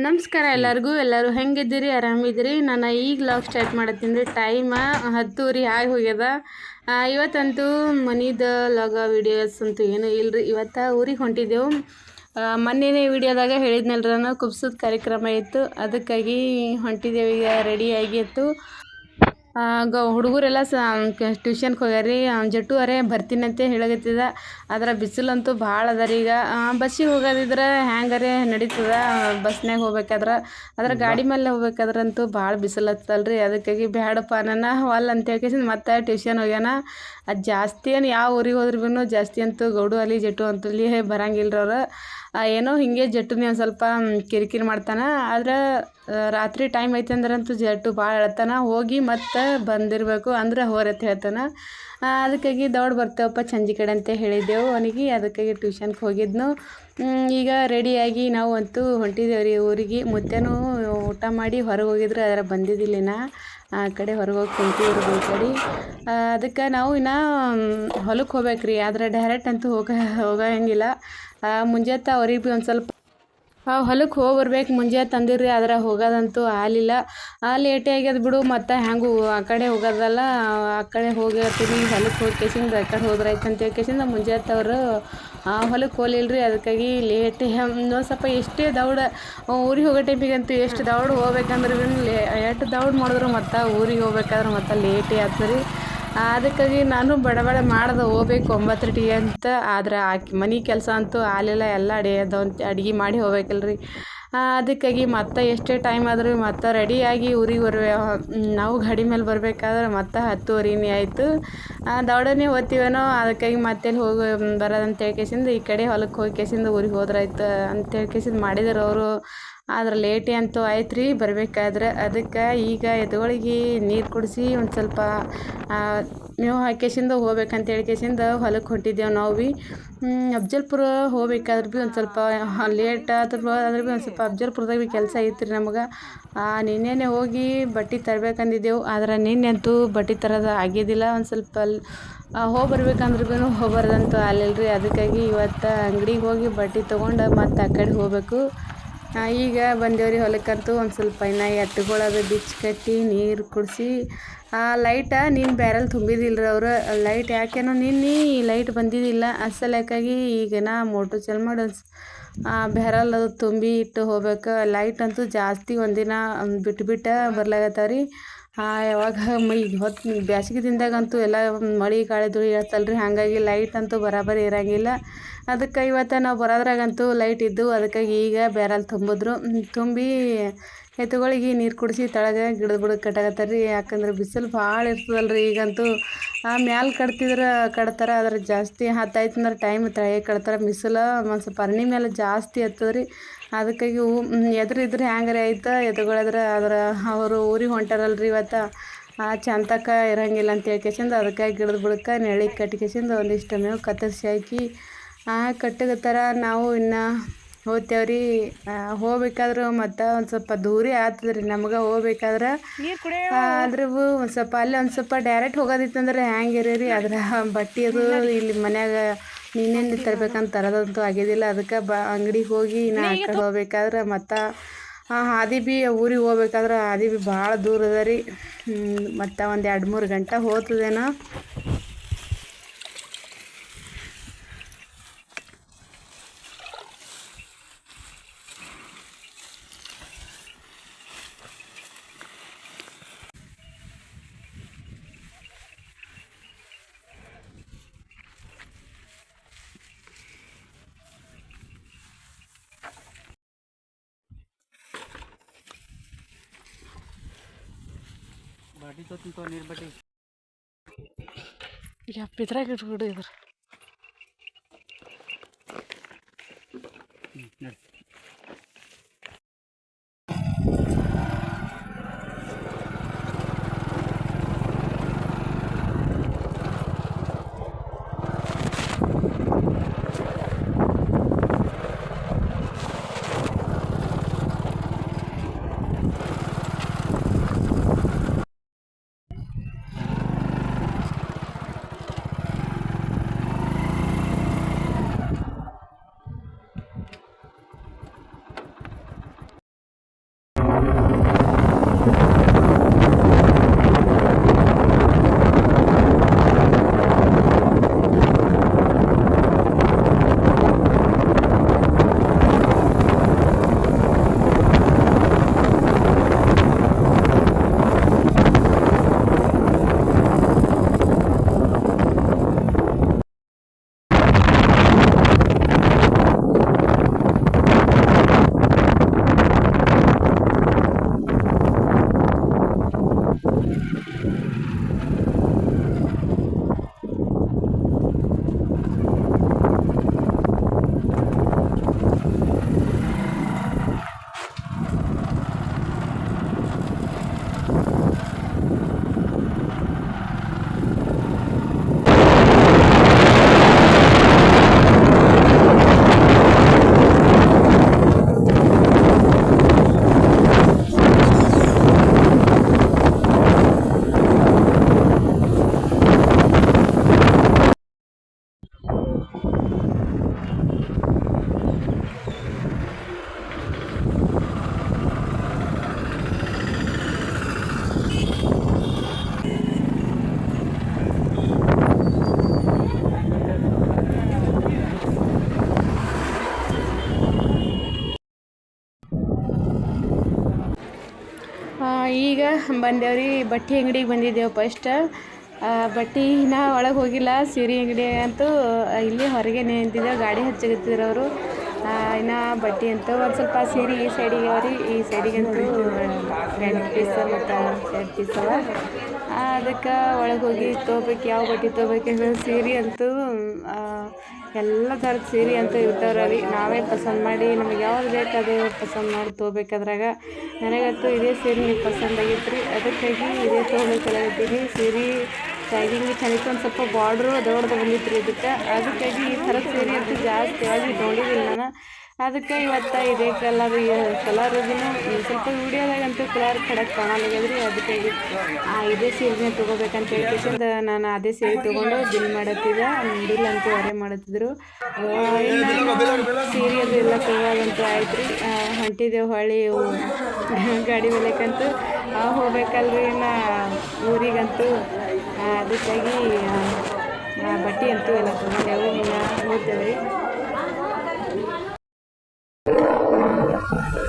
ನಮಸ್ಕಾರ ಎಲ್ಲರಿಗೂ, ಎಲ್ಲರೂ ಹೆಂಗಿದ್ದೀರಿ? ಆರಾಮಿದ್ದೀರಿ? ನಾನು ಈಗ ಲಾಗ್ ಸ್ಟಾರ್ಟ್ ಮಾಡತ್ತೀನಿ ರೀ. ಟೈಮ ಹತ್ತೂರಿ ಆಗಿ ಹೋಗ್ಯದ. ಇವತ್ತಂತೂ ಮನಿದ ಲಾಗ ವೀಡಿಯೋಸ್ ಅಂತೂ ಏನೂ ಇಲ್ರಿ. ಇವತ್ತು ಊರಿಗೆ ಹೊಂಟಿದ್ದೆವು. ಮೊನ್ನೆ ಮೊನ್ನೆನೇ ವಿಡಿಯೋದಾಗ ಹೇಳಿದ್ನಲ್ರ ಕುಬ್ಸದ ಕಾರ್ಯಕ್ರಮ ಇತ್ತು. ಅದಕ್ಕಾಗಿ ಹೊಂಟಿದ್ದೇವೆ. ಈಗ ರೆಡಿ ಆಗಿತ್ತು ಗ ಹುಡುಗರೆಲ್ಲ ಸ ಟ್ಯೂಷನ್ಗೆ ರೀ ಜಟ್ಟು ಅರೆ ಬರ್ತೀನಂತೆ ಹೇಳಕತ್ತಿದ. ಆದ್ರೆ ಬಿಸಿಲಂತೂ ಭಾಳ ಅದ ರೀ ಈಗ. ಬಸ್ಸಿಗೆ ಹೋಗೋದಿದ್ರೆ ಹ್ಯಾಂಗಾರೆ ನಡೀತದ. ಬಸ್ನಾಗ ಹೋಗ್ಬೇಕಾದ್ರೆ ಆದ್ರೆ ಗಾಡಿ ಮೇಲೆ ಹೋಗ್ಬೇಕಾದ್ರಂತೂ ಭಾಳ ಬಿಸಿಲು ಹತ್ತಲ್ರಿ ಅದಕ್ಕಾಗಿ ಬ್ಯಾಡಪ್ಪ ನನ್ನ ಹೊಲ್ ಅಂತ ಹೇಳ್ಕೇಸಿಂದ ಮತ್ತೆ ಟ್ಯೂಷನ್ ಹೋಗ್ಯಾನ. ಅದು ಜಾಸ್ತಿ ಏನು ಯಾವ ಊರಿಗೆ ಹೋದ್ರೂ ಜಾಸ್ತಿ ಅಂತೂ ಗೌಡು ಅಲ್ಲಿ ಜಟ್ಟು ಅಂತಲ್ಲಿ ಬರಂಗಿಲ್ಲ ಅವ್ರು. ಏನೋ ಹಿಂಗೆ ಜಟ್ಟುನೇ ಒಂದು ಸ್ವಲ್ಪ ಕಿರಿಕಿರಿ ಮಾಡ್ತಾನೆ. ಆದ್ರೆ ರಾತ್ರಿ ಟೈಮ್ ಐತೆ ಅಂದ್ರಂತೂ ಜಟ್ಟು ಭಾಳ ಹೇಳ್ತಾನೆ ಹೋಗಿ ಮತ್ತೆ ಬಂದಿರಬೇಕು ಅಂದ್ರೆ ಹೋರತ್ ಹೇಳ್ತಾನೆ. ಅದಕ್ಕಾಗಿ ದೌಡ್ ಬರ್ತೇವಪ್ಪ ಸಂಜೆ ಕಡೆ ಅಂತ ಹೇಳಿದ್ದೆವು. ಅವನಿಗೆ ಅದಕ್ಕಾಗಿ ಟ್ಯೂಷನ್ಗೆ ಹೋಗಿದ್ನು. ಈಗ ರೆಡಿಯಾಗಿ ನಾವು ಅಂತೂ ಹೊಂಟಿದ್ದೇವೆ ರೀ ಊರಿಗೆ. ಮುದ್ದೆನೂ ಊಟ ಮಾಡಿ ಹೊರಗೆ ಹೋಗಿದ್ರು ಅದರ ಬಂದಿದ್ದಿಲ್ಲಿನ ಆ ಕಡೆ ಹೊರಗೆ ಹೋಗಿ ಕುಂತೀವಿ ಈ ಕಡೆ ಅದಕ್ಕೆ ನಾವು ಇನ್ನು ಹೊಲಕ್ಕೆ ಹೋಗ್ಬೇಕು ರೀ ಆದ್ರೆ ಡೈರೆಕ್ಟ್ ಅಂತೂ ಹೋಗ, ಹೋಗಂಗಿಲ್ಲ. ಮುಂಜಾತ ಅವ್ರಿಗೆ ಭೀ ಒಂದು ಸ್ವಲ್ಪ ಹೊಲಕ್ಕೆ ಹೋಗಿ ಬರ್ಬೇಕು. ಮುಂಜಾನೆ ತಂದಿರ್ರಿ, ಆದ್ರೆ ಹೋಗೋದಂತೂ ಆಗಲಿಲ್ಲ. ಲೇಟೇ ಆಗ್ಯದ ಬಿಡು, ಮತ್ತು ಹೆಂಗೂ ಆ ಕಡೆ ಹೋಗೋದಲ್ಲ. ಆ ಕಡೆ ಹೋಗಿರ್ತೀವಿ ಹೊಲಕ್ಕೆ ಹೋಗಿ, ಕೇಸಿಂದ ಆ ಕಡೆ ಹೋದ್ರೆ ಆಯ್ತು ಅಂತ ಕೇಸಿಂದ ಮುಂಜಾನೆ ಅವರು ಹೊಲಕ್ಕೆ ಹೋಗ್ಲಿಲ್ಲ ರೀ ಅದಕ್ಕಾಗಿ ಲೇಟ್ ಒಂದು ಸ್ವಲ್ಪ ಎಷ್ಟೇ ದೌಡ ಊರಿಗೆ ಹೋಗೋ ಟೈಮಿಗಂತೂ ಎಷ್ಟು ದೌಡ್ ಹೋಗ್ಬೇಕಂದ್ರೆ ಲೇ, ಎಷ್ಟು ದೌಡ್ ಮಾಡಿದ್ರು ಮತ್ತು ಊರಿಗೆ ಹೋಗ್ಬೇಕಾದ್ರೆ ಮತ್ತೆ ಲೇಟೇ ಆಗ್ತದೆ ರೀ. ಅದಕ್ಕಾಗಿ ನಾನು ಬಡಬಡ ಬಡ ಮಾಡ್ದೆ ಹೋಗ್ಬೇಕು ಒಂಬತ್ತು ಒಂಬತ್ತರಟಿಗೆ ಅಂತ, ಆದ್ರೆ ಆ ಮನೆ ಕೆಲಸ ಅಂತೂ ಆಲೆಲ್ಲ ಎಲ್ಲ ಅಡಿಯೋದು ಅಂತ ಅಡ್ಗೆ ಮಾಡಿ ಹೋಗ್ಬೇಕಲ್ರಿ. ಅದಕ್ಕಾಗಿ ಮತ್ತೆ ಎಷ್ಟೇ ಟೈಮ್ ಆದರೂ ಮತ್ತೆ ರೆಡಿಯಾಗಿ ಊರಿಗೆ ಬರುವೆ ನಾವು ಗಾಡಿ ಮೇಲೆ ಬರ್ಬೇಕಾದ್ರೆ ಮತ್ತೆ ಹತ್ತುವರೆನೇ ಆಯಿತು. ದೌಡನೆ ಹೋತಿವೇನೋ ಅದಕ್ಕಾಗಿ ಮತ್ತೆ ಹೋಗಿ ಬರೋದಂತ ಹೇಳ್ಕೇಸಿಂದ ಈ ಕಡೆ ಹೊಲಕ್ಕೆ ಹೋಗಿ ಕೇಸಿಂದ ಊರಿಗೆ ಹೋದ್ರಾಯ್ತು ಅಂತ ಹೇಳ್ಕೇಸಿಂದ ಮಾಡಿದ್ರು ಅವರು. ಆದ್ರೆ ಲೇಟೇ ಅಂತೂ ಆಯ್ತು ರೀ ಬರ್ಬೇಕಾದ್ರೆ ಅದಕ್ಕೆ ಈಗ ಎದುಗಳಿಗೆ ನೀರು ಕುಡಿಸಿ ಒಂದು ಸ್ವಲ್ಪ ಮೇವು ಹಾಕೇಶಿಂದ ಹೋಗ್ಬೇಕಂತ ಹೇಳ್ಕೇಸಿಂದ ಹೊಲಕ್ಕೆ ಹೊಂಟಿದ್ದೇವೆ ನಾವು ಭೀ ಅಫ್ಜಲ್ಪುರ ಹೋಗ್ಬೇಕಾದ್ರೆ ಭೀ ಒಂದು ಸ್ವಲ್ಪ ಲೇಟ್ ಆದ್ರೆ ಭೀ ಒಂದು ಸ್ವಲ್ಪ ಅಫ್ಜಲ್ಪುರದಾಗ ಭೀ ಕೆಲಸ ಐತ್ರಿ ನಮಗೆ. ನಿನ್ನೆನೆ ಹೋಗಿ ಬಟ್ಟೆ ತರಬೇಕಂದಿದ್ದೆವು. ಆದ್ರೆ ನಿನ್ನೆ ಅಂತೂ ಬಟ್ಟೆ ತರೋದು ಆಗಿದ್ದಿಲ್ಲ ಒಂದು ಸ್ವಲ್ಪ ಹೋಗಿ ಬರ್ಬೇಕಂದ್ರೆ ಭೀ ಹೋಗ್ಬಾರ್ದಂತೂ ರೀ ಅದಕ್ಕಾಗಿ ಇವತ್ತು ಅಂಗ್ಡಿಗೆ ಹೋಗಿ ಬಟ್ಟೆ ತೊಗೊಂಡು ಮತ್ತೆ ಆ ಕಡೆ ಹೋಗಬೇಕು. ಈಗ ಬಂದೇವ್ರಿ ಹೊಲಕ್ಕಂತೂ ಒಂದು ಸ್ವಲ್ಪ ಇನ್ನು ಎತ್ತುಗಳದು ಬಿಚ್ಚಿ ಕಟ್ಟಿ ನೀರು ಕುಡಿಸಿ ಲೈಟ ನೀನು ಬ್ಯಾರಲ್ ತುಂಬಿದಿಲ್ಲರಿ ಅವರು. ಲೈಟ್ ಯಾಕೆನೋ ನಿನ್ನೆ ಲೈಟ್ ಬಂದಿದ್ದಿಲ್ಲ ಅಸಲಕ್ಕಾಗಿ ಈಗ ನಾ ಮೋಟ್ರ್ ಚಲ್ ಮಾಡಿ ಬ್ಯಾರಲ್ ಅದು ತುಂಬಿ ಇಟ್ಟು ಹೋಗ್ಬೇಕು. ಲೈಟ್ ಅಂತೂ ಜಾಸ್ತಿ ಒಂದಿನ ಬಿಟ್ಟು ಬಿಟ್ಟು ರೀ ಯಾವಾಗ ಈಗ ಹೊತ್ತು ಬ್ಯಾಸಿಗೆ ದಿನದಾಗಂತೂ ಎಲ್ಲ ಮಳೆ ಕಾಳೆ ಧೂಳಿ ಹೇಳ್ತಲ್ರಿ ಹಾಗಾಗಿ ಲೈಟ್ ಅಂತೂ ಬರಾಬರಿ ಇರಂಗಿಲ್ಲ. ಅದಕ್ಕೆ ಇವತ್ತು ನಾವು ಬರೋದ್ರಾಗಂತೂ ಲೈಟ್ ಇದ್ದು ಅದಕ್ಕಾಗಿ ಈಗ ಬ್ಯಾರಲ್ ತುಂಬಿದ್ರು. ತುಂಬಿ ಎತ್ತುಗಳಿಗೆ ನೀರು ಕುಡಿಸಿ ತಳಗೆ ಗಿಡದ ಬುಡಕ್ಕೆ ಕಟ್ಟಾಕತ್ತಾರ ರೀ. ಯಾಕಂದ್ರೆ ಬಿಸಿಲು ಭಾಳ ಇರ್ತದಲ್ಲ ರೀ ಈಗಂತೂ. ಆ, ಮ್ಯಾಲೆ ಕಟ್ತಿದ್ರೆ ಕಟ್ತಾರೆ, ಆದ್ರೆ ಜಾಸ್ತಿ ಹತ್ತಾಯ್ತು ಅಂದ್ರೆ ಟೈಮ್ ತಳಗೆ ಕಟ್ತಾರೆ. ಬಿಸಿಲು ಒಂದು ಸ್ವಲ್ಪ ಮೇಲೆ ಜಾಸ್ತಿ ಹತ್ತದ ರೀ ಅದಕ್ಕಾಗಿ ಹೂ ಎದುರು ಇದ್ರೆ ಹ್ಯಾಂಗಾರೆ ಆಯ್ತು? ಎತ್ತುಗಳಾದ್ರೆ ಅದ್ರ ಅವರು ಊರಿಗೆ ಹೊಂಟಾರಲ್ಲ ರೀ ಇವತ್ತು. ಆ ಚಂತಕ ಇರಂಗಿಲ್ಲ ಅಂತ ಹೇಳ್ಕೇಸಿಂದ ಅದಕ್ಕಾಗಿ ಗಿಡದ ಬುಡಕ್ಕೆ ನೆಳಿಗೆ ಕಟ್ಕೇಸಿಂದ ಒಂದಿಷ್ಟು ಮೇವು ಕತ್ತರಿಸಿ ಹಾಕಿ ಆ ಕಟ್ಟಗತ್ತಾರ ನಾವು ಇನ್ನು ಹೋಗ್ತೇವ್ರಿ ಹೋಗ್ಬೇಕಾದ್ರೆ ಮತ್ತು ಒಂದು ಸ್ವಲ್ಪ ದೂರಿ ಆಗ್ತದೆ ರೀ ನಮ್ಗೆ ಹೋಗ್ಬೇಕಾದ್ರೆ. ಆದ್ರೆ ಒಂದು ಸ್ವಲ್ಪ ಅಲ್ಲಿ ಒಂದು ಸ್ವಲ್ಪ ಡೈರೆಕ್ಟ್ ಹೋಗೋದಿತ್ತಂದ್ರೆ ಹ್ಯಾಂಗೆ ರೀ? ಅದ್ರ ಬಟ್ಟೆ ಅದು ಇಲ್ಲಿ ಮನ್ಯಾಗ ನೀನೇನು ತರಬೇಕಂತ ತರೋದಂತೂ ಆಗಿದ್ದಿಲ್ಲ ಅದಕ್ಕೆ ಬ ಅಂಗಡಿಗೆ ಹೋಗಿ ನಾ ಆ ಕಡೆ ಹೋಗ್ಬೇಕಾದ್ರೆ ಮತ್ತು ಹಾದಿ ಬಿ ಊರಿಗೆ ಹೋಗ್ಬೇಕಾದ್ರೆ ಹಾದಿ ಬಿ ಭಾಳ ದೂರ ಅದ ರೀ. ಮತ್ತು ಒಂದು ಎರಡು ಮೂರು ಗಂಟೆ ಹೋಗ್ತದೇನೋ. ಬಾಟಿ ತೊತ್ತಿಂತೋ ನೀರು ಬಟ್ಟಿ ಯಪ್ಪ ಇದ್ರಾಗ ಇಟ್ಬಿಡು ಇದ್ರ ಬಂದೇವ್ರಿ, ಬಟ್ಟೆ ಅಂಗಡಿಗೆ ಬಂದಿದ್ದೇವೆ ಫಸ್ಟ್ ಬಟ್ಟೆ ನಾ ಒಳಗೆ ಹೋಗಿಲ್ಲ, ಸೀರೆ ಅಂಗಡಿ ಅಂತೂ ಇಲ್ಲಿ ಹೊರಗೆ ನಿಂತಿದ್ದೆವು ಗಾಡಿ ಹಚ್ಚಗತ್ತಿದ್ರು ಅವರು. ಇನ್ನು ಬಟ್ಟೆ ಅಂತ ಒಂದು ಸ್ವಲ್ಪ ಸೀರೆ ಈ ಸೈಡಿಗೆ ಅವ್ರಿ, ಈ ಸೈಡಿಗಂತೂ ಎಂಟು ಪೀಸ್ ಮತ್ತು ಎರಡು ಪೀಸ್ ಅವ. ಅದಕ್ಕೆ ಒಳಗೆ ಹೋಗಿ ತೊಗೋಬೇಕು ಯಾವ ಬಟ್ಟೆ ತೊಗೋಬೇಕು ಸೀರೆ ಅಂತೂ ಎಲ್ಲ ಥರದ ಸೀರೆ ಅಂತೂ ಇರ್ತಾವ್ರಿ ನಾವೇ ಪಸಂದ್ ಮಾಡಿ, ನಮಗೆ ಯಾವ್ದು ಬೇಕು ಅದು ಪಸಂದ್ ಮಾಡಿ ತೊಗೋಬೇಕಾದ್ರಾಗ ನನಗಂತೂ ಇದೇ ಸೀರೆ ಪಸಂದ್ ಆಗೈತೆ ರೀ. ಅದಕ್ಕಾಗಿ ಇದೇ ತೊಗೋಬೇಕಲ್ಲತ್ತೀನಿ ಸೀರೆ ಸೈಡಿಂಗ್ ಚೆನ್ನಾಗಿ ಒಂದು ಸ್ವಲ್ಪ ಬಾರ್ಡ್ರು ದೊಡ್ಡದು ಬಂದಿತ್ತು ರೀ ಇದಕ್ಕೆ. ಅದಕ್ಕಾಗಿ ಈ ಥರದ ಸೀರೆ ಅಂತೂ ಜಾಸ್ತಿ ನೋಡಿದ್ದೀನಿ ನಾನು. ಅದಕ್ಕೆ ಇವತ್ತು ಇದೇ ಕಲರ್ ಕಲರ್ ಸ್ವಲ್ಪ ವಿಡಿಯೋದಾಗಂತೂ ಕಲರ್ ಕಡೆ ಕಾಣಲಾಗ್ಯದ್ರಿ ಅದಕ್ಕಾಗಿ ಆ ಇದೇ ಸೀರೆನೇ ತೊಗೋಬೇಕಂತ ಹೇಳ್ಕೊಂಡು ನಾನು ಅದೇ ಸೀರೆ ತೊಗೊಂಡು ಬಿಲ್ ಮಾಡತ್ತಿದ್ದೆ. ಬಿಲ್ ಅಂತೂ ಅರೆ ಮಾಡುತ್ತಿದ್ರು. ಸೀರೆ ಎಲ್ಲ ತೊಗೊಳೋದಂತೂ ಆಯ್ತು ರೀ. ಹೊಂಟಿದ್ದೇವೆ ಇವು ಗಾಡಿ ಮೇಲಕ್ಕಂತೂ ಆ, ಹೋಗ್ಬೇಕಲ್ರಿ ನಾ ಊರಿಗಂತೂ. ಅದಕ್ಕಾಗಿ ಬಟ್ಟೆ ಅಂತೂ ಎಲ್ಲ ತೊಗೊಂಡೆವು. ಹೋಗ್ತೇವೆ ರೀ. Okay.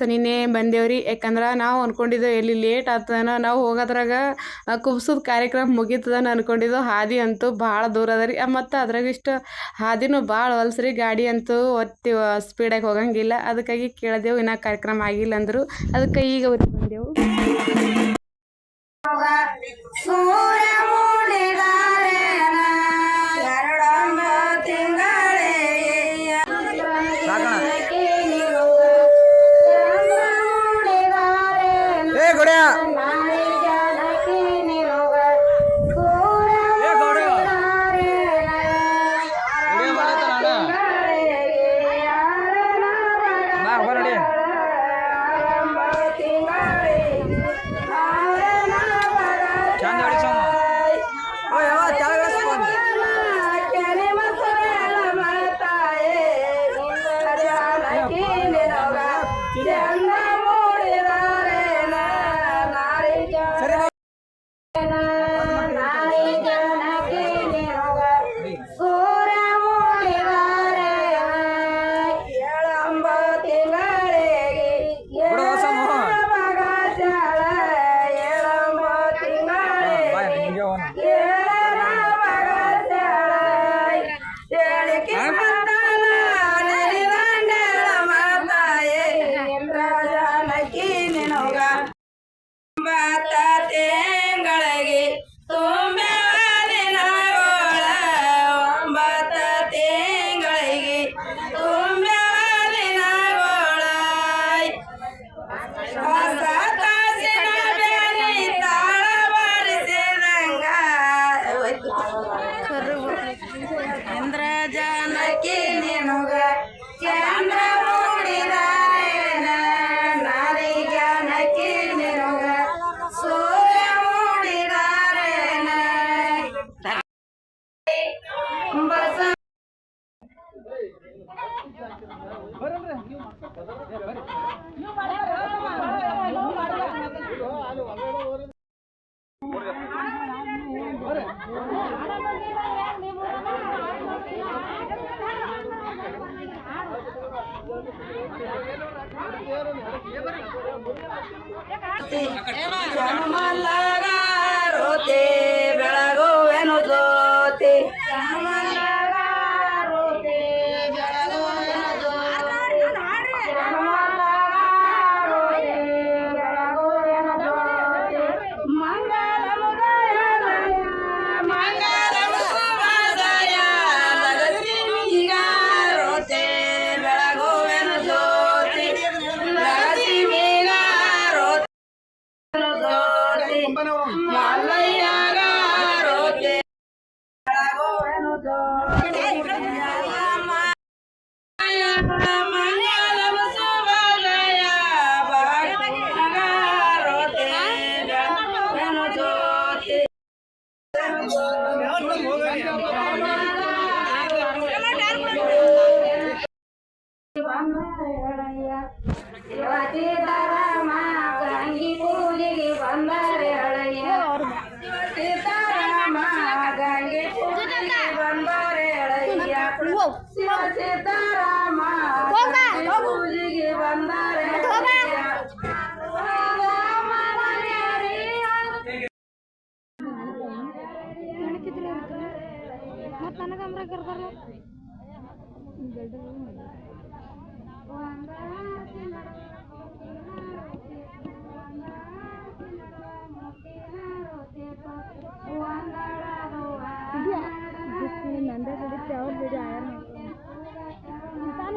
ಸನಿನೇ ಬಂದೇವ್ರಿ. ಯಾಕಂದ್ರೆ ನಾವು ಅಂದ್ಕೊಂಡಿದ್ದೆವು ಎಲ್ಲಿ ಲೇಟ್ ಆಗ್ತದನ, ನಾವು ಹೋಗೋದ್ರಾಗ ಕುಬ್ಸದ ಕಾರ್ಯಕ್ರಮ ಮುಗೀತದನ ಅನ್ಕೊಂಡಿದ್ದೆವು ಹಾದಿ ಅಂತೂ ಭಾಳ ದೂರ ಅದ ರೀ. ಮತ್ತು ಅದ್ರಾಗ ಇಷ್ಟು ಹಾದಿನೂ ಭಾಳ ಹೊಲ್ಸ್ರಿ ಗಾಡಿ ಅಂತೂ ಒತ್ತಿ ಸ್ಪೀಡಾಗಿ ಹೋಗಂಗಿಲ್ಲ. ಅದಕ್ಕಾಗಿ ಕೇಳಿದೆವು, ಇನ್ನೂ ಕಾರ್ಯಕ್ರಮ ಆಗಿಲ್ಲ ಅಂದರು. ಅದಕ್ಕೆ ಈಗ ಬಂದೆವು.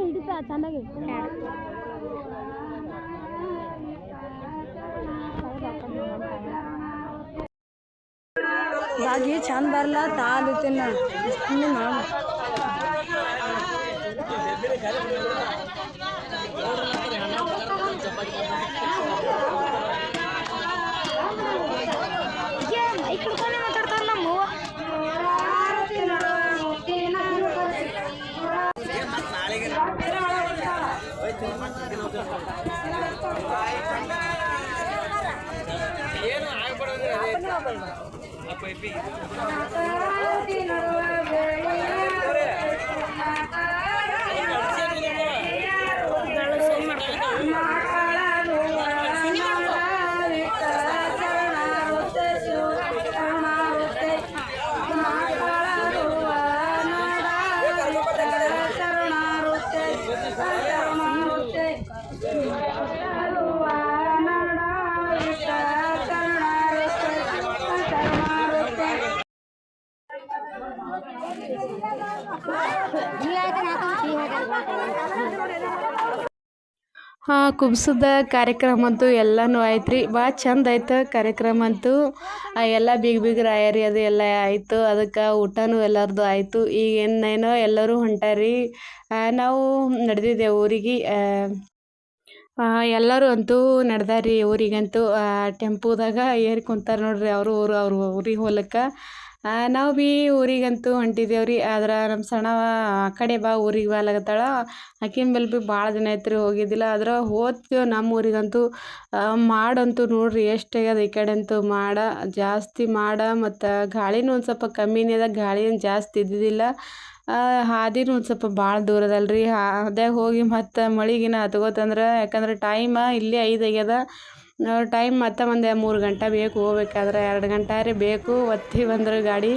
ಹಿಡಿತಾ ಚೆನ್ನಾಗಿ ಬಾಗಿ ಚಂದ ಬರಲ್ಲ ತಾಲೂತಿನ ಮಾಡು ಮಾತಾಡ್ತಾರಲ್ಲ ಮೂವ ಹಾಂ, ಕುಬ್ಸದ ಕಾರ್ಯಕ್ರಮ ಅಂತೂ ಎಲ್ಲನೂ ಆಯ್ತು ರೀ ಭಾಳ ಚಂದ ಆಯ್ತು ಕಾರ್ಯಕ್ರಮ ಅಂತೂ. ಎಲ್ಲ ಬೀಗ ಬೀಗ ರಾಯರಿ ಅದು ಎಲ್ಲ ಆಯಿತು. ಅದಕ್ಕೆ ಊಟನೂ ಎಲ್ಲರದು ಆಯಿತು. ಈಗ ಏನೇನೋ ಎಲ್ಲರೂ ಹೊಂಟಾರಿ. ನಾವು ನಡೆದಿದ್ದೇವೆ ಊರಿಗೆ. ಎಲ್ಲರೂ ಅಂತೂ ನಡೆದಾರಿ ಊರಿಗಂತೂ. ಟೆಂಪೋದಾಗ ಏರಿ ಕುಂತಾರೆ ನೋಡ್ರಿ, ಅವರು ಊರು, ಅವ್ರ ಊರಿಗೆ ಹೋಗ್ಲಿಕ್ಕೆ ನಾವು ಭೀ ಊರಿಗಂತೂ ಹೊಂಟಿದ್ದೇವೆ ರೀ ಆದ್ರೆ ನಮ್ಮ ಸಣ್ಣವ ಆ ಕಡೆ ಬಾ, ಊರಿಗೆ ಬಾಲಕತ್ತಾಳ ಆಕಿನ ಮೇಲೆ ಭೀ ಭಾಳ ದಿನ ಆಯ್ತು ರೀ ಹೋಗಿದ್ದಿಲ್ಲ. ಆದ್ರೆ ಹೋಗ್ತೇವೆ ನಮ್ಮ ಊರಿಗಂತೂ. ಮಾಡಂತೂ ನೋಡ್ರಿ ಎಷ್ಟು ಆಗ್ಯದ ಈ ಕಡೆ ಅಂತೂ ಮಾಡ, ಜಾಸ್ತಿ ಮಾಡ. ಮತ್ತು ಗಾಳಿನೂ ಒಂದು ಸ್ವಲ್ಪ ಕಮ್ಮಿನೇ ಅದ. ಗಾಳಿ ಏನು ಜಾಸ್ತಿ ಇದ್ದಿದ್ದಿಲ್ಲ. ಹಾದಿನೂ ಒಂದು ಸ್ವಲ್ಪ ಭಾಳ ದೂರ ರೀ ಅದೇ ಹೋಗಿ ಮತ್ತು ಮಳಿಗಿನ ಹತ್ಕೋತಂದ್ರೆ ಯಾಕಂದ್ರೆ ಟೈಮ ಇಲ್ಲೇ ಐದು ಆಗ್ಯದ. ಟೈಮ್ ಮತ್ತೆ ಒಂದು ಮೂರು ಗಂಟೆ ಬೇಕು, ಹೋಗ್ಬೇಕಾದ್ರೆ ಎರಡು ಗಂಟೆ ರೀ ಬೇಕು, ಒತ್ತಿ ಬಂದ್ರೆ ಗಾಡಿ.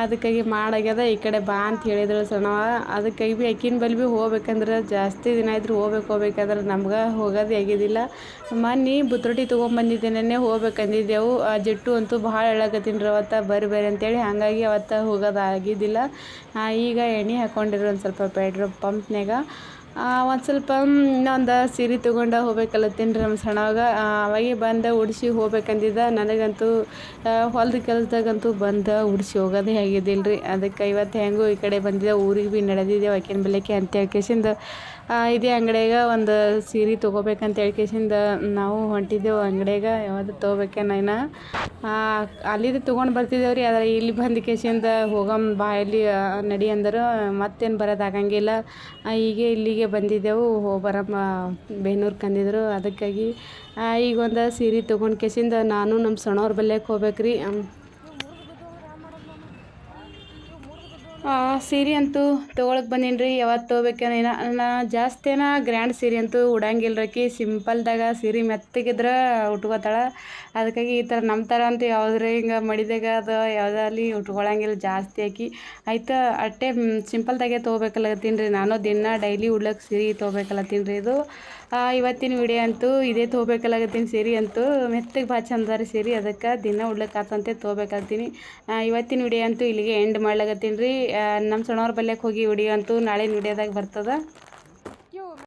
ಅದಕ್ಕಾಗಿ ಮಾಡಾಗ್ಯದ, ಈ ಕಡೆ ಬಾ ಅಂತ ಹೇಳಿದ್ರು ಸಣ್ಣವ. ಅದಕ್ಕಾಗಿ ಭೀ ಅಕ್ಕಿನ ಬಲ್ ಭೀ ಹೋಗ್ಬೇಕಂದ್ರೆ ಜಾಸ್ತಿ ದಿನ ಆಯ್ತು ಹೋಗ್ಬೇಕು, ಹೋಗ್ಬೇಕಾದ್ರೆ ನಮ್ಗೆ ಹೋಗೋದು ಆಗಿದ್ದಿಲ್ಲ ಮೊನ್ನೆ ಬುತ್ರೊಟ್ಟಿ ತೊಗೊಂಬಂದಿದ್ದೇನೆ ಹೋಗ್ಬೇಕಂದಿದ್ದೆವು. ಆ ಜಿಟ್ಟು ಅಂತೂ ಭಾಳ ಹೇಳಕತ್ತೀನಿ ರೀ ಅವತ್ತ, ಬರ್ರಿ ಬರ್ರಿ ಅಂತೇಳಿ. ಹಾಗಾಗಿ ಅವತ್ತು ಹೋಗೋದಾಗಿದ್ದಿಲ್ಲ. ಈಗ ಎಣ್ಣೆ ಹಾಕ್ಕೊಂಡಿರೋ ಒಂದು ಸ್ವಲ್ಪ ಪೆಟ್ರೋಲ್ ಪಂಪ್ನ್ಯಾಗ ಒಂದು ಸ್ವಲ್ಪ ಇನ್ನೊಂದು ಸೀರೆ ತೊಗೊಂಡು ಹೋಗ್ಬೇಕಲ್ಲತ್ತೀನಿ ರೀ ನಮ್ಮ ಸಣ್ಣವಾಗ. ಅವಾಗೆ ಬಂದು ಉಡಿಸಿ ಹೋಗ್ಬೇಕಂದಿದ್ದ. ನನಗಂತೂ ಹೊಲ್ದ ಕೆಲಸದಾಗಂತೂ ಬಂದು ಉಡಿಸಿ ಹೋಗೋದೇ ಆಗಿದ್ದಿಲ್ಲ ರೀ ಅದಕ್ಕೆ ಇವತ್ತು ಹೆಂಗೂ ಈ ಕಡೆ ಬಂದಿದ್ದೆ ಊರಿಗೆ ಭೀ ನಡೆದಿದ್ದೆವು ಆಕಿನ ಬೆಲೆಕೆ ಅಂತ ಹೇಳ್ಕೇಸಿಂದ ಇದೇ ಅಂಗಡಿಯಾಗ ಒಂದು ಸೀರೆ ತೊಗೋಬೇಕಂತ ಹೇಳ್ಕೇಸಿಂದ ನಾವು ಹೊಂಟಿದ್ದೆವು. ಅಂಗಡಿಯಾಗ ಯಾವುದು ತೊಗೋಬೇಕೇನ ನಾನು ಅಲ್ಲಿದ್ದು ತೊಗೊಂಡು ಬರ್ತಿದ್ದೇವೆ ರೀ ಆದರೆ ಇಲ್ಲಿ ಬಂದ ಕೇಸಿಂದ ಹೋಗಮ್ ಬಾಯಲ್ಲಿ ನಡಿ ಅಂದರು. ಮತ್ತೇನು ಬರೋದಾಗಂಗಿಲ್ಲ ಈಗ ಆ, ಹೀಗೆ ಬಂದಿದ್ದೆವು ಹೋಗರಮ್ಮ ಬರಮ್ಮ ಕಂದಿದ್ರು. ಅದಕ್ಕಾಗಿ ಈಗ ಒಂದು ಸೀರೆ ತೊಗೊಂಡು ಕೇಸಿಂದ ನಾನು ನಮ್ಮ ಸಣ್ಣವ್ರ ಬಲ್ಯಕ್ಕೆ ಹೋಗ್ಬೇಕು ರೀ ಸೀರೆ ಅಂತೂ ತೊಗೊಳಕ್ಕೆ ಬಂದೀನಿ ರೀ ಯಾವತ್ತು ತೊಗೋಬೇಕೇನ ನಾ ಜಾಸ್ತಿನ ಗ್ರ್ಯಾಂಡ್ ಸೀರೆ ಅಂತೂ ಉಡಂಗಿಲ್ಲ ರೀ ಸಿಂಪಲ್ದಾಗ ಸೀರೆ ಮೆತ್ತಗಿದ್ರೆ ಉಟ್ಕೋತಾಳ. ಅದಕ್ಕಾಗಿ ಈ ಥರ ನಮ್ಮ ಥರ ಅಂತೂ ಯಾವುದ್ರಿ ಹಿಂಗೆ ಮಡಿದಾಗ ಅದು ಯಾವುದಲ್ಲಿ ಉಟ್ಕೊಳಂಗಿಲ್ಲ ಜಾಸ್ತಿ ಹಾಕಿ ಆಯ್ತು, ಅಟ್ಟೆ ಸಿಂಪಲ್ದಾಗೆ ತೊಗೋಬೇಕಲ್ಲತ್ತೀನಿ ರೀ ನಾನು ದಿನ ಡೈಲಿ ಉಡ್ಲಕ್ಕೆ ಸೀರೆ ತೊಗೋಬೇಕಲ್ಲತ್ತೀನಿ ರೀ ಇದು. ಇವತ್ತಿನ ವಿಡಿಯೋ ಅಂತೂ ಇದೇ ತೊಗೋಬೇಕಲ್ಲಾಗತ್ತೀನಿ ಸೀರೆ ಅಂತೂ. ಮೆತ್ತಗೆ ಭಾಳ ಚಂದ ರೀ ಸೀರೆ. ಅದಕ್ಕೆ ದಿನ ಉಡ್ಲಕ್ಕೆ ಆತಂತೆ ತೊಗೋಬೇಕಾಗ್ತೀನಿ ಇವತ್ತಿನ ವಿಡಿಯೋ ಅಂತೂ ಇಲ್ಲಿಗೆ ಎಂಡ್ ಮಾಡ್ಲಾಗತ್ತೀನಿ ರೀ. ನಮ್ಮ ಸಣ್ಣವ್ರ ಬಲ್ಯಕ್ಕೆ ಹೋಗಿ ವಿಡಿಯೋ ಅಂತೂ ನಾಳಿನ ವಿಡಿಯೋದಾಗ ಬರ್ತದೆ.